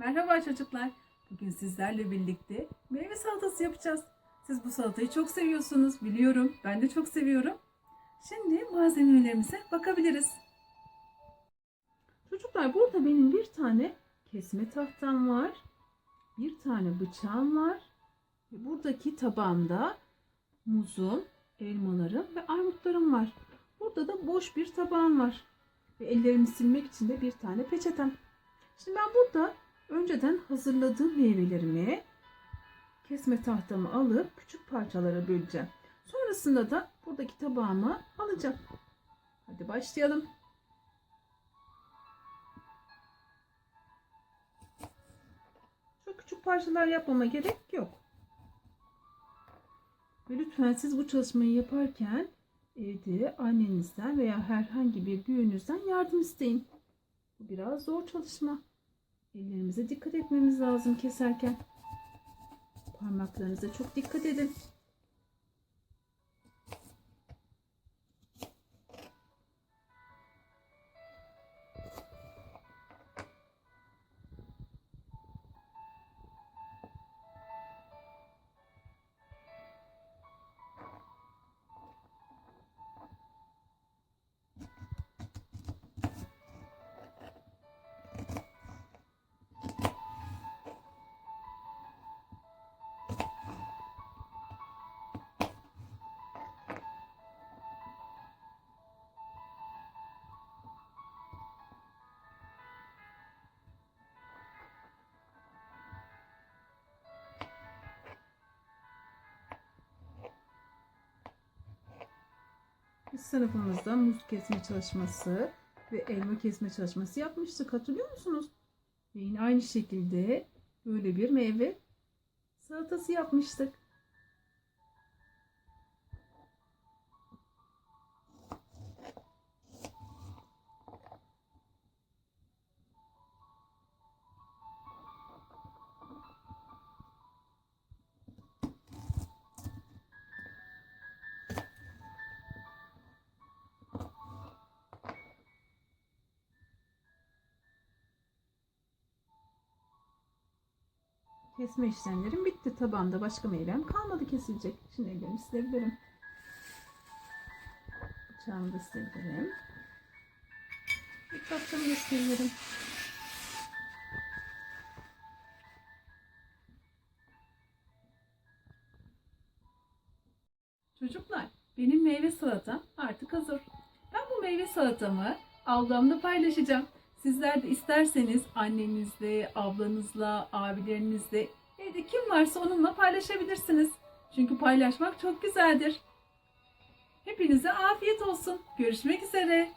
Merhaba çocuklar. Bugün sizlerle birlikte meyve salatası yapacağız. Siz bu salatayı çok seviyorsunuz biliyorum. Ben de çok seviyorum. Şimdi malzemelerimize bakabiliriz. Çocuklar burada benim bir tane kesme tahtam var. Bir tane bıçağım var. Buradaki tabağımda muzum, elmalarım ve armutlarım var. Burada da boş bir tabağım var. Ve ellerimi silmek için de bir tane peçetem. Şimdi ben burada önceden hazırladığım meyvelerimi kesme tahtamı alıp küçük parçalara böleceğim. Sonrasında da buradaki tabağıma alacağım. Hadi başlayalım. Çok küçük parçalar yapmama gerek yok. Ve lütfen siz bu çalışmayı yaparken evde annenizden veya herhangi bir büyüğünüzden yardım isteyin. Bu biraz zor çalışma. Ellerimize dikkat etmemiz lazım keserken. Parmaklarınıza çok dikkat edin. Biz sınıfımızda muz kesme çalışması ve elma kesme çalışması yapmıştık. Hatırlıyor musunuz? Ve yine aynı şekilde böyle bir meyve salatası yapmıştık. Kesme işlemlerim bitti. Tabağımda başka meyvem kalmadı kesilecek. Şimdi ellerimi silebilirim. Bıçağımı da silebilirim. Mikroplarımı da silebilirim. Çocuklar, benim meyve salatam artık hazır. Ben bu meyve salatamı ablamla paylaşacağım. Sizler de isterseniz annenizle, ablanızla, abilerinizle, evde kim varsa onunla paylaşabilirsiniz. Çünkü paylaşmak çok güzeldir. Hepinize afiyet olsun. Görüşmek üzere.